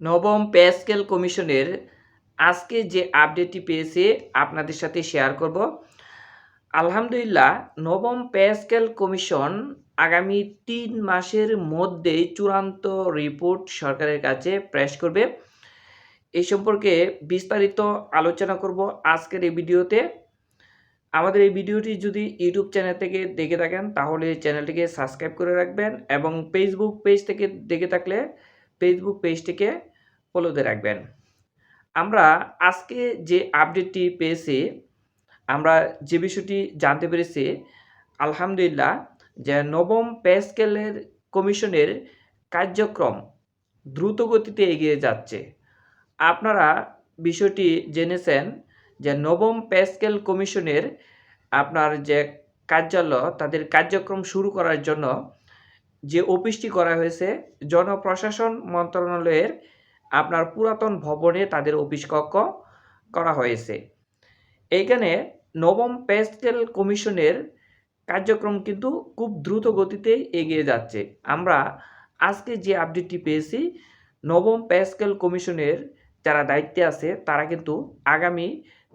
নবম pay scale কমিশনের আজকে যে আপডেটটি পেয়েছে আপনাদের সাথে শেয়ার করব। আলহামদুলিল্লাহ, নবম পে স্কেল কমিশন আগামী তিন মাসের মধ্যেই চূড়ান্ত রিপোর্ট সরকারের কাছে প্রেস করবে। এই সম্পর্কে বিস্তারিত আলোচনা করব আজকের এই ভিডিওতে। আমাদের এই ভিডিওটি যদি ইউটিউব চ্যানেল থেকে দেখে থাকেন, তাহলে চ্যানেলটিকে সাবস্ক্রাইব করে রাখবেন এবং ফেসবুক পেজ থেকে দেখে থাকলে ফেসবুক পেজটিকে ফলোতে রাখবেন। আমরা আজকে যে আপডেটটি পেয়েছি, আমরা যে বিষয়টি জানতে পেরেছি, আলহামদুলিল্লাহ যে নবম পে স্কেলের কমিশনের কার্যক্রম দ্রুত গতিতে এগিয়ে যাচ্ছে। আপনারা বিষয়টি জেনেছেন যে নবম পে স্কেল কমিশনের আপনার যে কার্যালয়, তাদের কার্যক্রম শুরু করার জন্য যে অফিসটি করা হয়েছে, জনপ্রশাসন মন্ত্রণালয়ের আপনার পুরাতন ভবনে তাদের অফিস কক্ষ করা হয়েছে। এইখানে নবম পে স্কেল কমিশনের কার্যক্রম কিন্তু খুব দ্রুত গতিতে এগিয়ে যাচ্ছে। আমরা আজকে যে আপডেটটি পেয়েছি, নবম পে কমিশনের যারা দায়িত্বে আছে, তারা কিন্তু আগামী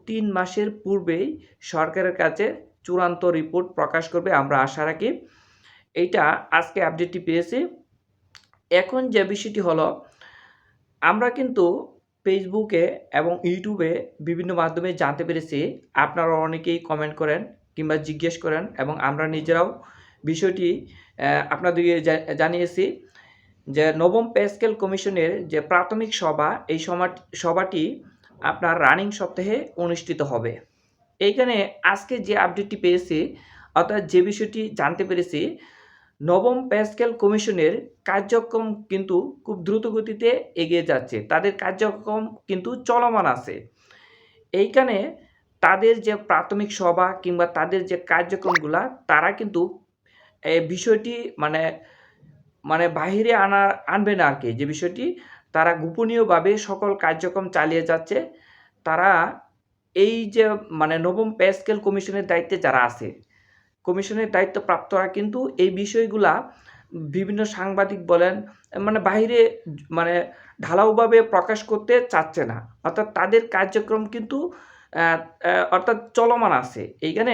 তিন মাসের পূর্বেই সরকারের কাছে চূড়ান্ত রিপোর্ট প্রকাশ করবে। আমরা আশা রাখি এইটা আজকে আপডেটটি পেয়েছি। এখন যে বিষয়টি হলো, আমরা কিন্তু ফেসবুকে এবং ইউটিউবে বিভিন্ন মাধ্যমে জানতে পেরেছি আপনারা অনেকেই কমেন্ট করেন কিংবা জিজ্ঞেস করেন এবং আমরা নিজেরাও বিষয়টি আপনাদেরকে জানিয়েছি যে নবম পেস্কেল কমিশনের যে প্রাথমিক সভা, এই সভা- সভাটি আপনার রানিং সপ্তাহে অনুষ্ঠিত হবে। এইখানে আজকে যে আপডেটটি পেয়েছি, অর্থাৎ যে বিষয়টি জানতে পেরেছি নবম পে স্কেল কমিশনের কার্যক্রম কিন্তু খুব দ্রুত গতিতে এগিয়ে যাচ্ছে। তাদের কার্যক্রম কিন্তু চলমান আছে। এইখানে তাদের যে প্রাথমিক সভা কিংবা তাদের যে কার্যক্রমগুলা, তারা কিন্তু বিষয়টি মানে মানে বাহিরে আনা, আনবে না আর কি যে বিষয়টি তারা গোপনীয়ভাবে সকল কার্যক্রম চালিয়ে যাচ্ছে। তারা এই যে মানে নবম পে স্কেল কমিশনের দায়িত্বে যারা আছে কমিশনের দায়িত্বপ্রাপ্তরা কিন্তু এই বিষয়গুলা বিভিন্ন সাংবাদিক বলেন মানে বাইরে মানে ঢালাওভাবে প্রকাশ করতে চাচ্ছে না। অর্থাৎ তাদের কার্যক্রম কিন্তু অর্থাৎ চলমান আছে। এইখানে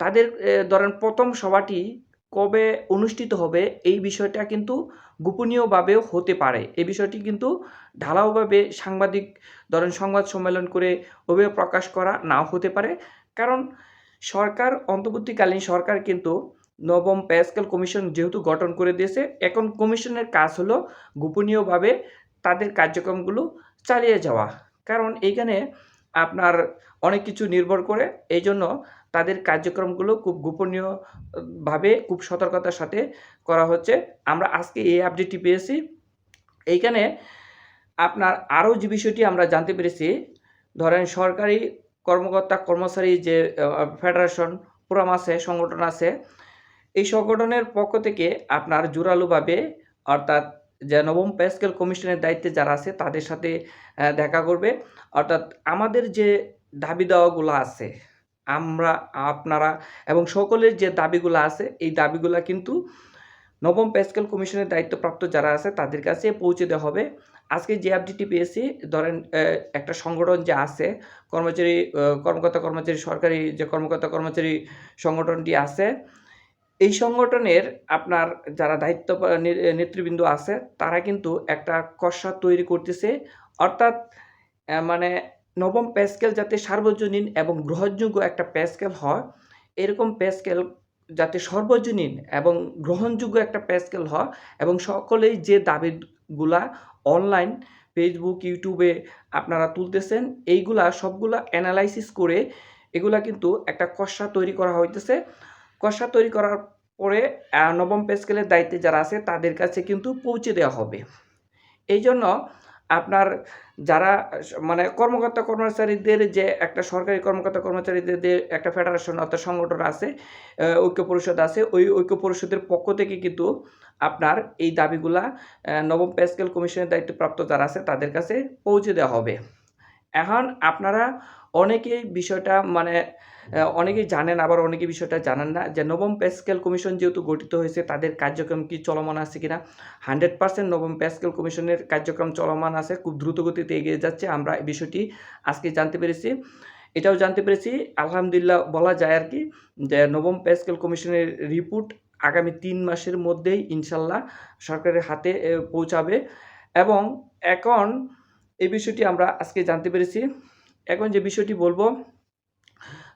তাদের ধরেন প্রথম সভাটি কবে অনুষ্ঠিত হবে এই বিষয়টা কিন্তু গোপনীয়ভাবেও হতে পারে। এই বিষয়টি কিন্তু ঢালাওভাবে সাংবাদিক, ধরেন সংবাদ সম্মেলন করে ওভাবে প্রকাশ করা নাও হতে পারে। কারণ সরকার, অন্তর্বর্তীকালীন সরকার কিন্তু নবম পে স্কেল কমিশন যেহেতু গঠন করে দিয়েছে, এখন কমিশনের কাজ হলো গোপনীয়ভাবে তাদের কার্যক্রমগুলো চালিয়ে যাওয়া। কারণ এইখানে আপনার অনেক কিছু নির্ভর করে এই জন্য তাদের কার্যক্রমগুলো খুব গোপনীয়ভাবে, খুব সতর্কতার সাথে করা হচ্ছে। আমরা আজকে এই আপডেটটি পেয়েছি। এইখানে আপনার আরও যে বিষয়টি আমরা জানতে পেরেছি, ধরেন সরকারি কর্মকর্তা, কর্মচারী যে ফেডারেশন ফোরাম আছে, সংগঠন আছে, এই সংগঠনের পক্ষ থেকে আপনার জোরালোভাবে অর্থাৎ যে নবম পে স্কেল কমিশনের দায়িত্বে যারা আছে, তাদের সাথে দেখা করবে। অর্থাৎ আমাদের যে দাবি দেওয়াগুলো আছে, আমরা, আপনারা এবং সকলের যে দাবিগুলো আছে, এই দাবিগুলো কিন্তু নবম পে স্কেল কমিশনের দায়িত্বপ্রাপ্ত যারা আছে, তাদের কাছে পৌঁছে দেওয়া হবে। আজকে যে আপডেটটি পেয়েছি, ধরেন একটা সংগঠন যে আছে, কর্মচারী কর্মকর্তা কর্মচারী, সরকারি যে কর্মকর্তা কর্মচারী সংগঠনটি আছে, এই সংগঠনের আপনার যারা দায়িত্ব নেতৃবৃন্দ আছে, তারা কিন্তু একটা কষা তৈরি করতেছে। অর্থাৎ মানে নবম পে স্কেল যাতে সার্বজনীন এবং গ্রহণযোগ্য একটা পে স্কেল হয়, এরকম পে স্কেল যাতে সর্বজনীন এবং গ্রহণযোগ্য একটা পে স্কেল হয় এবং সকলেই যে দাবিগুলা অনলাইন ফেসবুক ইউটিউবে আপনারা তুলতেছেন। এইগুলা সবগুলা অ্যানালাইসিস করে এগুলা কিন্তু একটা কষা তৈরি করা হইতেছে। কষা তৈরি করার পরে নবম পে স্কেলের দায়িত্বে যারা আছে, তাদের কাছে কিন্তু পৌঁছে দেওয়া হবে। এই জন্য আপনার যারা মানে কর্মকর্তা কর্মচারীদের যে একটা সরকারি কর্মকর্তা কর্মচারীদের একটা ফেডারেশন অর্থাৎ সংগঠন আছে ঐক্য পরিষদ আছে, ওই ঐক্য পরিষদের পক্ষ থেকে কিন্তু আপনার এই দাবিগুলা নবম পে স্কেল কমিশনের দায়িত্বপ্রাপ্ত যারা আছে তাদের কাছে পৌঁছে দেওয়া হবে। এখন আপনারা অনেকেই বিষয়টা মানে অনেকেই জানেন, আবার অনেকে বিষয়টা জানেন না যে নবম পে স্কেল কমিশন যেহেতু গঠিত হয়েছে, তাদের কার্যক্রম কি চলমান আছে কিনা? হান্ড্রেড পার্সেন্ট নবম পে স্কেল কমিশনের কার্যক্রম চলমান আছে, খুব দ্রুত গতিতে এগিয়ে যাচ্ছে, আমরা এই বিষয়টি আজকে জানতে পেরেছি। এটাও জানতে পেরেছি, আলহামদুলিল্লাহ বলা যায় আর কি যে নবম পে স্কেল কমিশনের রিপোর্ট আগামী তিন মাসের মধ্যেই ইনশাল্লাহ সরকারের হাতে পৌঁছাবে। এবং এখন এই বিষয়টি আমরা আজকে জানতে পেরেছি। এখন যে বিষয়টি বলব,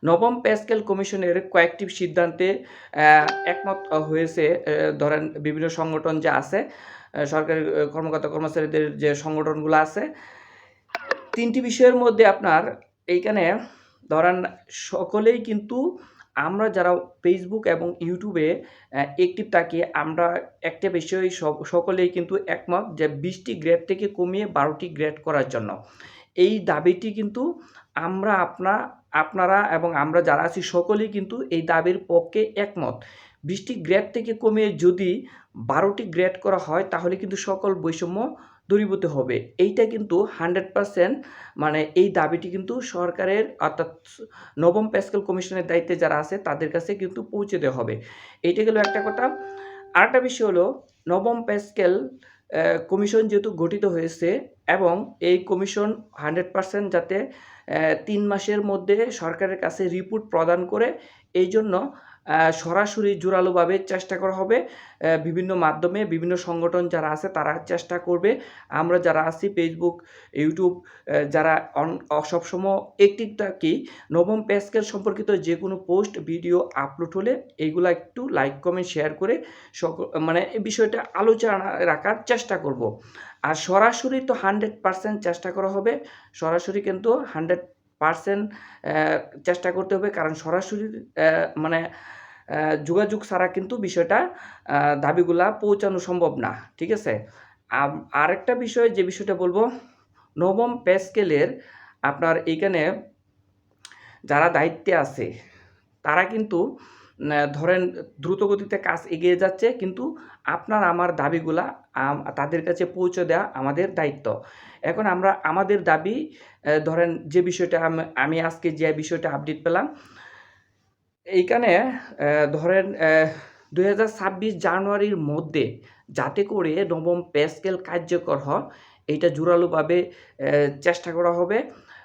নবম পে স্কেল কমিশনের কয়েকটি সিদ্ধান্তে একমত হয়েছে ধরেন বিভিন্ন সংগঠন যে আছে সরকারি কর্মকর্তা কর্মচারীদের যে সংগঠনগুলো আছে, তিনটি বিষয়ের মধ্যে আপনার এইখানে ধরেন সকলেই কিন্তু আমরা যারা ফেসবুক এবং ইউটিউবে একটিভ থাকি, আমরা একটা বিষয় সকলেই কিন্তু একমত যে বিশটি গ্রেড থেকে কমিয়ে বারোটি গ্রেড করার জন্য। এই দাবিটি কিন্তু আমরা আপনা, আপনারা এবং আমরা যারা আছি সকলেই কিন্তু এই দাবির পক্ষে একমত। বিশটি গ্রেড থেকে কমিয়ে যদি বারোটি গ্রেড করা হয়, তাহলে কিন্তু সকল বৈষম্য দূরীভূত হবে। এইটা কিন্তু হান্ড্রেড পারসেন্ট মানে এই দাবিটি কিন্তু সরকারের অর্থাৎ নবম প্যাসকেল কমিশনের দায়িত্বে যারা আছে তাদের কাছে কিন্তু পৌঁছে দেওয়া হবে। এইটা গেল একটা কথা। আরেকটা বিষয় হলো নবম প্যাসকেল কমিশন যেহেতু গঠিত হয়েছে এবং এই কমিশন হান্ড্রেড পারসেন্ট যাতে তিন মাসের মধ্যে সরকারের কাছে রিপোর্ট প্রদান করে, এই জন্য সরাসরি জোরালোভাবে চেষ্টা করা হবে। বিভিন্ন মাধ্যমে বিভিন্ন সংগঠন যারা আছে তারা চেষ্টা করবে। আমরা যারা আছি ফেসবুক ইউটিউব যারা সবসময় একটিভ থাকি নবম প্যাসকেল সম্পর্কিত যে কোনো পোস্ট, ভিডিও আপলোড হলে এইগুলো একটু লাইক, কমেন্ট, শেয়ার করে মানে এই বিষয়টা আলোচনা রাখার চেষ্টা করব। আর সরাসরি তো হান্ড্রেড পার্সেন্ট চেষ্টা করা হবে। সরাসরি কিন্তু হান্ড্রেড পার্সেন্ট চেষ্টা করতে হবে। কারণ সরাসরি মানে যোগাযোগ ছাড়া কিন্তু বিষয়টা দাবিগুলা পৌঁছানো সম্ভব না। ঠিক আছে? আরেকটা বিষয় যে বিষয়টা বলব, নবম পে স্কেলের আপনার এইখানে যারা দায়িত্বে আছে, তারা কিন্তু ধরেন দ্রুতগতিতে কাজ এগিয়ে যাচ্ছে, কিন্তু আপনার, আমার দাবিগুলা তাদের কাছে পৌঁছে দেওয়া আমাদের দায়িত্ব। এখন আমরা আমাদের দাবি ধরেন যে বিষয়টা আমি আজকে যে বিষয়টা আপডেট পেলাম, এইখানে ধরেন দুই হাজার ছাব্বিশ জানুয়ারির মধ্যে যাতে করে নবম পে স্কেল কার্যকর হয়, এইটা জোরালোভাবে চেষ্টা করা হবে।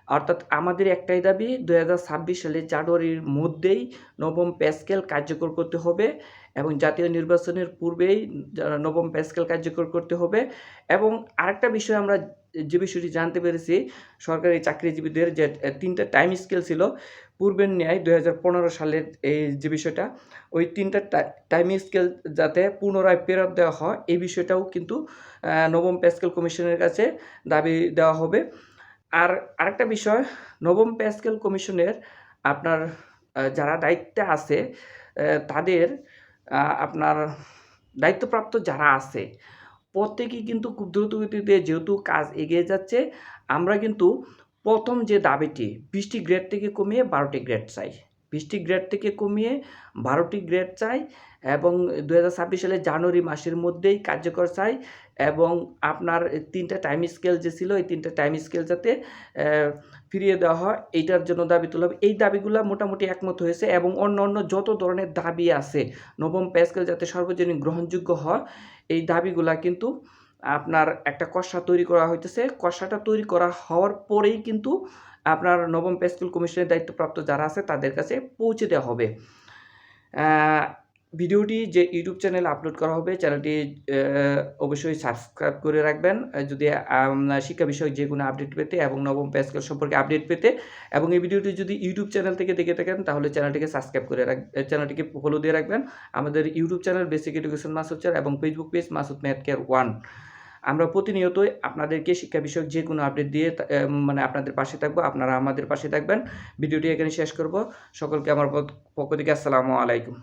অর্থাৎ আমাদের একটাই দাবি ছাব্বিশ সালের জানুয়ারির মধ্যেই নবম পে স্কেল কার্যকর করতে হবে এবং জাতীয় নির্বাচনের পূর্বেই নবম পে স্কেল কার্যকর করতে হবে এবং আরেকটা বিষয় আমরা যে বিষয়টি জানতে পেরেছি, সরকারি চাকরিজীবীদের যে তিনটা টাইম স্কেল ছিল, পূর্বের ন্যায় দুই হাজার পনেরো সালের এই যে বিষয়টা, ওই তিনটা টাইম স্কেল যাতে পুনরায় ফেরত দেওয়া হয়, এই বিষয়টাও কিন্তু নবম পে স্কেল কমিশনের কাছে দাবি দেওয়া হবে। আর আরেকটা বিষয়, নবম পে স্কেল কমিশনের আপনার যারা দায়িত্বে আছে তাদের আপনার দায়িত্বপ্রাপ্ত যারা আছে, প্রত্যেকেই কিন্তু খুব দ্রুতগতিতে যেহেতু কাজ এগিয়ে যাচ্ছে, আমরা কিন্তু প্রথম যে দাবিটি, বিশটি গ্রেড থেকে কমিয়ে বারোটি গ্রেড চাই। বিশটি গ্রেড থেকে কমিয়ে বারোটি গ্রেড চাই এবং দু সালের জানুয়ারি মাসের মধ্যেই কার্যকর চাই। এবং আপনার তিনটা টাইম স্কেল যে ছিল, এই তিনটা টাইম স্কেল যাতে ফিরিয়ে দেওয়া হয়, এইটার জন্য দাবি তোলা হবে এই দাবিগুলো মোটামুটি একমত হয়েছে এবং অন্য অন্য যত ধরনের দাবি আছে, নবম পে স্কেল যাতে সর্বজনীন গ্রহণযোগ্য হয়, এই দাবিগুলা কিন্তু আপনার একটা কষা তৈরি করা হইতেছে। কষাটা তৈরি করা হওয়ার পরেই কিন্তু আপনার নবম পে স্কুল কমিশনের দায়িত্বপ্রাপ্ত যারা আছে, তাদের কাছে পৌঁছে দেওয়া হবে। ভিডিওটি যে ইউটিউব চ্যানেলে আপলোড করা হবে, চ্যানেলটি অবশ্যই সাবস্ক্রাইব করে রাখবেন। যদি শিক্ষা বিষয়ক যে কোনো আপডেট পেতে এবং নবম পে সম্পর্কে আপডেট পেতে এবং এই ভিডিওটি যদি ইউটিউব চ্যানেল থেকে দেখে থাকেন, তাহলে চ্যানেলটিকে সাবস্ক্রাইব করে রাখ চ্যানেলটিকে ফলো দিয়ে রাখবেন। আমাদের YouTube channel basic education Masud sir এবং Facebook page Masud math care one আমরা প্রতিনিয়তই আপনাদেরকে শিক্ষা বিষয়ক যে কোনো আপডেট দিয়ে মানে আপনাদের পাশে থাকব, আপনারা আমাদের পাশে থাকবেন। ভিডিওটি এখানে শেষ করব। সকলকে আমার পক্ষ থেকে আসসালামু আলাইকুম।